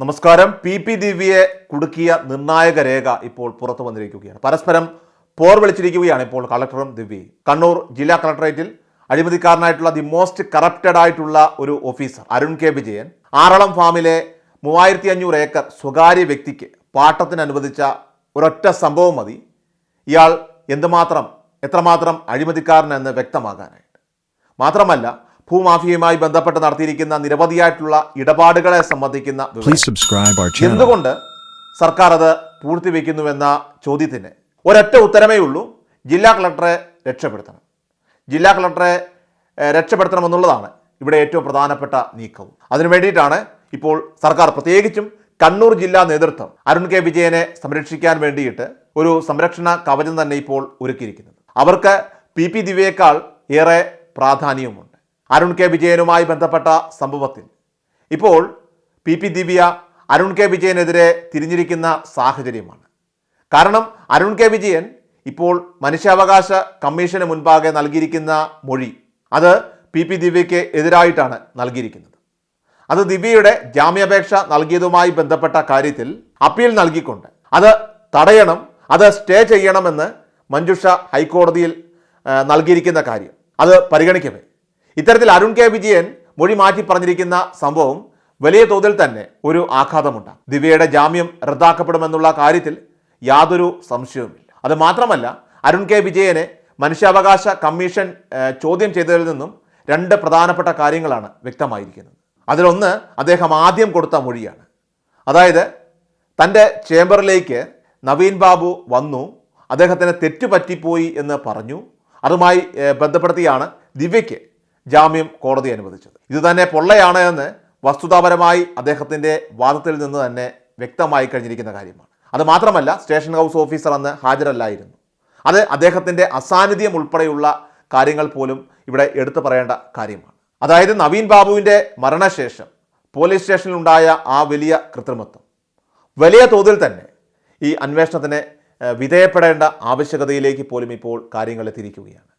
നമസ്കാരം. P P ദിവ്യയെ കുടുക്കിയ നിർണായക രേഖ ഇപ്പോൾ പുറത്തു വന്നിരിക്കുകയാണ്. പരസ്പരം പോർ വിളിച്ചിരിക്കുകയാണ് ഇപ്പോൾ കളക്ടറും ദിവ്യയും. കണ്ണൂർ ജില്ലാ കളക്ടറേറ്റിൽ അഴിമതിക്കാരനായിട്ടുള്ള ദി മോസ്റ്റ് കറപ്റ്റഡ് ആയിട്ടുള്ള ഒരു ഓഫീസർ അരുൺ കെ വിജയൻ ആറളം ഫാമിലെ മൂവായിരത്തി അഞ്ഞൂറ് ഏക്കർ സ്വകാര്യ വ്യക്തിക്ക് പാട്ടത്തിന് അനുവദിച്ച ഒരൊറ്റ സംഭവം മതി. ഇയാൾ എന്തുമാത്രം എത്രമാത്രം അഴിമതിക്കാരനെന്ന് വ്യക്തമാകാനായിട്ട്. മാത്രമല്ല ഭൂമാഫിയയുമായി ബന്ധപ്പെട്ട് നടത്തിയിരിക്കുന്ന നിരവധിയായിട്ടുള്ള ഇടപാടുകളെ സംബന്ധിക്കുന്ന. എന്തുകൊണ്ട് സർക്കാർ അത് പൂർത്തിവെക്കുന്നുവെന്ന ചോദ്യത്തിന് ഒരൊറ്റ ഉത്തരമേ ഉള്ളൂ. ജില്ലാ കളക്ടറെ രക്ഷപ്പെടുത്തണം. ജില്ലാ കളക്ടറെ രക്ഷപ്പെടുത്തണമെന്നുള്ളതാണ് ഇവിടെ ഏറ്റവും പ്രധാനപ്പെട്ട നീക്കവും. അതിനു വേണ്ടിയിട്ടാണ് ഇപ്പോൾ സർക്കാർ പ്രത്യേകിച്ചും കണ്ണൂർ ജില്ലാ നേതൃത്വം അരുൺ കെ വിജയനെ സംരക്ഷിക്കാൻ വേണ്ടിയിട്ട് ഒരു സംരക്ഷണ കവചം തന്നെ ഇപ്പോൾ ഒരുക്കിയിരിക്കുന്നത്. അവർക്ക് പി. പി. ദിവ്യേക്കാൾ ഏറെ പ്രാധാന്യവുമുണ്ട് അരുൺ കെ വിജയനുമായി ബന്ധപ്പെട്ട സംഭവത്തിൽ. ഇപ്പോൾ P P Divya Arun K വിജയനെതിരെ തിരിഞ്ഞിരിക്കുന്ന സാഹചര്യമാണ്. കാരണം അരുൺ കെ വിജയൻ ഇപ്പോൾ മനുഷ്യാവകാശ കമ്മീഷന് മുൻപാകെ നൽകിയിരിക്കുന്ന മൊഴി അത് പി പി ദിവ്യയ്ക്ക് എതിരായിട്ടാണ് നൽകിയിരിക്കുന്നത്. അത് ദിവ്യയുടെ ജാമ്യാപേക്ഷ നൽകിയതുമായി ബന്ധപ്പെട്ട കാര്യത്തിൽ അപ്പീൽ നൽകിക്കൊണ്ട് അത് തടയണം അത് സ്റ്റേ ചെയ്യണമെന്ന് മഞ്ജുഷ ഹൈക്കോടതിയിൽ നൽകിയിരിക്കുന്ന കാര്യം. അത് പരിഗണിക്കവേ. ഇത്തരത്തിൽ അരുൺ കെ വിജയൻ മൊഴി മാറ്റി പറഞ്ഞിരിക്കുന്ന സംഭവം വലിയ തോതിൽ തന്നെ ഒരു ആഘാതമുണ്ടാകും ദിവ്യയുടെ ജാമ്യം റദ്ദാക്കപ്പെടുമെന്നുള്ള കാര്യത്തിൽ യാതൊരു സംശയവുമില്ല. അത് മാത്രമല്ല അരുൺ കെ വിജയനെ മനുഷ്യാവകാശ കമ്മീഷൻ ചോദ്യം ചെയ്തതിൽ നിന്നും രണ്ട് പ്രധാനപ്പെട്ട കാര്യങ്ങളാണ് വ്യക്തമായിരിക്കുന്നത്. അതിലൊന്ന് അദ്ദേഹം ആദ്യം കൊടുത്ത മൊഴിയാണ്. അതായത് തന്റെ ചേംബറിലേക്ക് നവീൻ ബാബു വന്നു അദ്ദേഹത്തിന് തെറ്റുപറ്റിപ്പോയി എന്ന് പറഞ്ഞു. അതുമായി ബന്ധപ്പെടുത്തിയാണ് ദിവ്യയ്ക്ക് ജാമ്യം കോടതി അനുവദിച്ചത്. ഇതുതന്നെ പൊള്ളയാണ് എന്ന് വസ്തുതാപരമായി അദ്ദേഹത്തിന്റെ വാദത്തിൽ നിന്ന് തന്നെ വ്യക്തമായി കഴിഞ്ഞിരിക്കുന്ന കാര്യമാണ്. അത് മാത്രമല്ല സ്റ്റേഷൻ ഹൗസ് ഓഫീസർ അന്ന് ഹാജരല്ലായിരുന്നു. അത് അദ്ദേഹത്തിന്റെ അസാന്നിധ്യം ഉൾപ്പെടെയുള്ള കാര്യങ്ങൾ പോലും ഇവിടെ എടുത്തു പറയേണ്ട കാര്യമാണ്. അതായത് നവീൻ ബാബുവിന്റെ മരണശേഷം പോലീസ് സ്റ്റേഷനിലുണ്ടായ ആ വലിയ കൃത്രിമത്വം വലിയ തോതിൽ തന്നെ ഈ അന്വേഷണത്തിന് വിധേയപ്പെടേണ്ട ആവശ്യകതയിലേക്ക് പോലും ഇപ്പോൾ കാര്യങ്ങൾ എത്തിയിരിക്കുകയാണ്.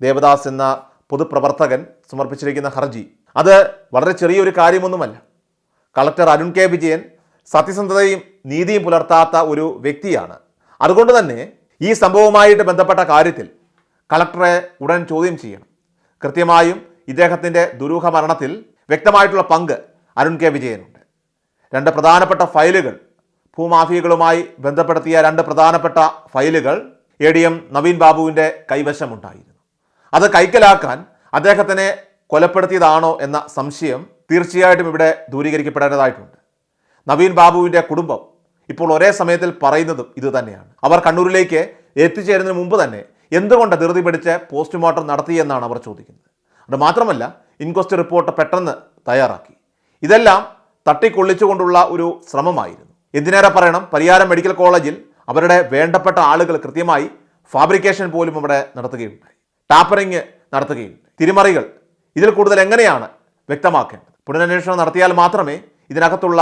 ദേവദാസ് എന്ന പൊതുപ്രവർത്തകൻ സമർപ്പിച്ചിരിക്കുന്ന ഹർജി. അത് വളരെ ചെറിയൊരു കാര്യമൊന്നുമല്ല. കളക്ടർ അരുൺ കെ വിജയൻ സത്യസന്ധതയും നീതിയും പുലർത്താത്ത ഒരു വ്യക്തിയാണ്. അതുകൊണ്ട് തന്നെ ഈ സംഭവവുമായിട്ട് ബന്ധപ്പെട്ട കാര്യത്തിൽ കളക്ടറെ ഉടൻ ചോദ്യം ചെയ്യണം. കൃത്യമായും ഇദ്ദേഹത്തിന്റെ ദുരൂഹ മരണത്തിൽ വ്യക്തമായിട്ടുള്ള പങ്ക് അരുൺ കെ വിജയനുണ്ട്. രണ്ട് പ്രധാനപ്പെട്ട ഫയലുകൾ ഭൂമാഫിയകളുമായി ബന്ധപ്പെടുത്തിയ രണ്ട് പ്രധാനപ്പെട്ട ഫയലുകൾ എ ഡി എം നവീൻ ബാബുവിന്റെ കൈവശമുണ്ടായിരുന്നു. അത് കൈക്കലാക്കാൻ അദ്ദേഹത്തിനെ കൊലപ്പെടുത്തിയതാണോ എന്ന സംശയം തീർച്ചയായിട്ടും ഇവിടെ ദൂരീകരിക്കപ്പെടേണ്ടതായിട്ടുണ്ട്. നവീൻ ബാബുവിന്റെ കുടുംബം ഇപ്പോൾ ഒരേ സമയത്തിൽ പറയുന്നതും ഇത് തന്നെയാണ്. അവർ കണ്ണൂരിലേക്ക് എത്തിച്ചേരുന്നതിന് മുമ്പ് തന്നെ എന്തുകൊണ്ട് ധൃതി പിടിച്ച് പോസ്റ്റ്മോർട്ടം നടത്തിയെന്നാണ് അവർ ചോദിക്കുന്നത്. അത് മാത്രമല്ല ഇൻക്വസ്റ്റ് റിപ്പോർട്ട് പെട്ടെന്ന് തയ്യാറാക്കി. ഇതെല്ലാം തട്ടിക്കൊള്ളിച്ചുകൊണ്ടുള്ള ഒരു ശ്രമമായിരുന്നു. എന്തിനേറെ പറയണം പരിയാരം മെഡിക്കൽ കോളേജിൽ അവരുടെ വേണ്ടപ്പെട്ട ആളുകൾ കൃത്യമായി ഫാബ്രിക്കേഷൻ പോലും അവിടെ നടത്തുകയുണ്ടായി. ടാപ്പറിങ് നടത്തുകയും തിരിമറികൾ ഇതിൽ കൂടുതൽ എങ്ങനെയാണ് വ്യക്തമാക്കേണ്ടത്? പുനരന്വേഷണം നടത്തിയാൽ മാത്രമേ ഇതിനകത്തുള്ള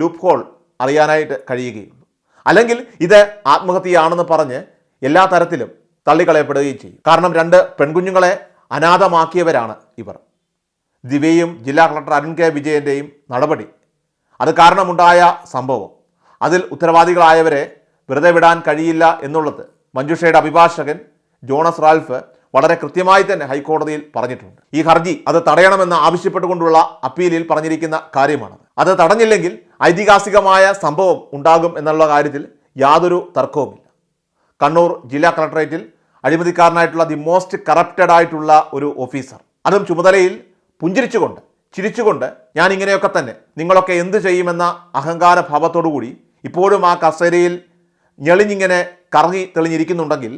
ലൂപ്പ് ഹോൾ അറിയാനായിട്ട് കഴിയുകയുള്ളൂ. അല്ലെങ്കിൽ ഇത് ആത്മഹത്യയാണെന്ന് പറഞ്ഞ് എല്ലാ തരത്തിലും തള്ളിക്കളയപ്പെടുകയും ചെയ്യും. കാരണം രണ്ട് പെൺകുഞ്ഞുങ്ങളെ അനാഥമാക്കിയവരാണ് ഇവർ. ദിവ്യയും ജില്ലാ കളക്ടർ അരുൺ കെ വിജയന്റെയും നടപടി. അത് കാരണമുണ്ടായ സംഭവം. അതിൽ ഉത്തരവാദികളായവരെ വെറുതെ വിടാൻ കഴിയില്ല എന്നുള്ളത് മഞ്ജുഷയുടെ അഭിഭാഷകൻ ജോണസ് റാൽഫ് വളരെ കൃത്യമായി തന്നെ ഹൈക്കോടതിയിൽ പറഞ്ഞിട്ടുണ്ട്. ഈ ഹർജി അത് തടയണമെന്ന് ആവശ്യപ്പെട്ടുകൊണ്ടുള്ള അപ്പീലിൽ പറഞ്ഞിരിക്കുന്ന കാര്യമാണ് അത് തടഞ്ഞില്ലെങ്കിൽ ഐതിഹാസികമായ സംഭവം ഉണ്ടാകും എന്നുള്ള കാര്യത്തിൽ യാതൊരു തർക്കവുമില്ല. കണ്ണൂർ ജില്ലാ കളക്ടറേറ്റിൽ അഴിമതിക്കാരനായിട്ടുള്ള ദി മോസ്റ്റ് കറപ്റ്റഡ് ആയിട്ടുള്ള ഒരു ഓഫീസർ. അതും ചുമതലയിൽ പുഞ്ചിരിച്ചുകൊണ്ട് ചിരിച്ചുകൊണ്ട് ഞാൻ ഇങ്ങനെയൊക്കെ തന്നെ നിങ്ങളൊക്കെ എന്ത് ചെയ്യുമെന്ന അഹങ്കാര ഭാവത്തോടുകൂടി ഇപ്പോഴും ആ കസേരയിൽ ഞെളിഞ്ഞിങ്ങനെ കറങ്ങി തെളിഞ്ഞിരിക്കുന്നുണ്ടെങ്കിൽ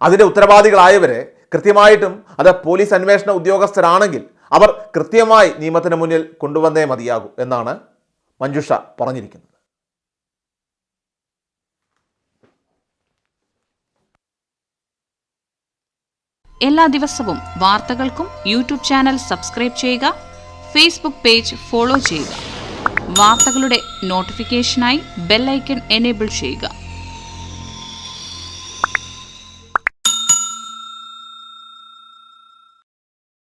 അതിന്റെ ഉത്തരവാദികളായവരെ കൃത്യമായിട്ടും അത് പോലീസ് അന്വേഷണ ഉദ്യോഗസ്ഥരാണെങ്കിൽ അവർ കൃത്യമായി നിയമത്തിന് മുന്നിൽ കൊണ്ടുവന്നേ മതിയാകൂ എന്നാണ് മഞ്ജുഷ പറഞ്ഞിരിക്കുന്നത്. എല്ലാ ദിവസവും വാർത്തകൾക്കും യൂട്യൂബ് ചാനൽ സബ്സ്ക്രൈബ് ചെയ്യുക ഫേസ്ബുക്ക് പേജ് ഫോളോ ചെയ്യുക. വാർത്തകളുടെ നോട്ടിഫിക്കേഷനായി ബെല്ലൈക്കൺ എനേബിൾ ചെയ്യുക.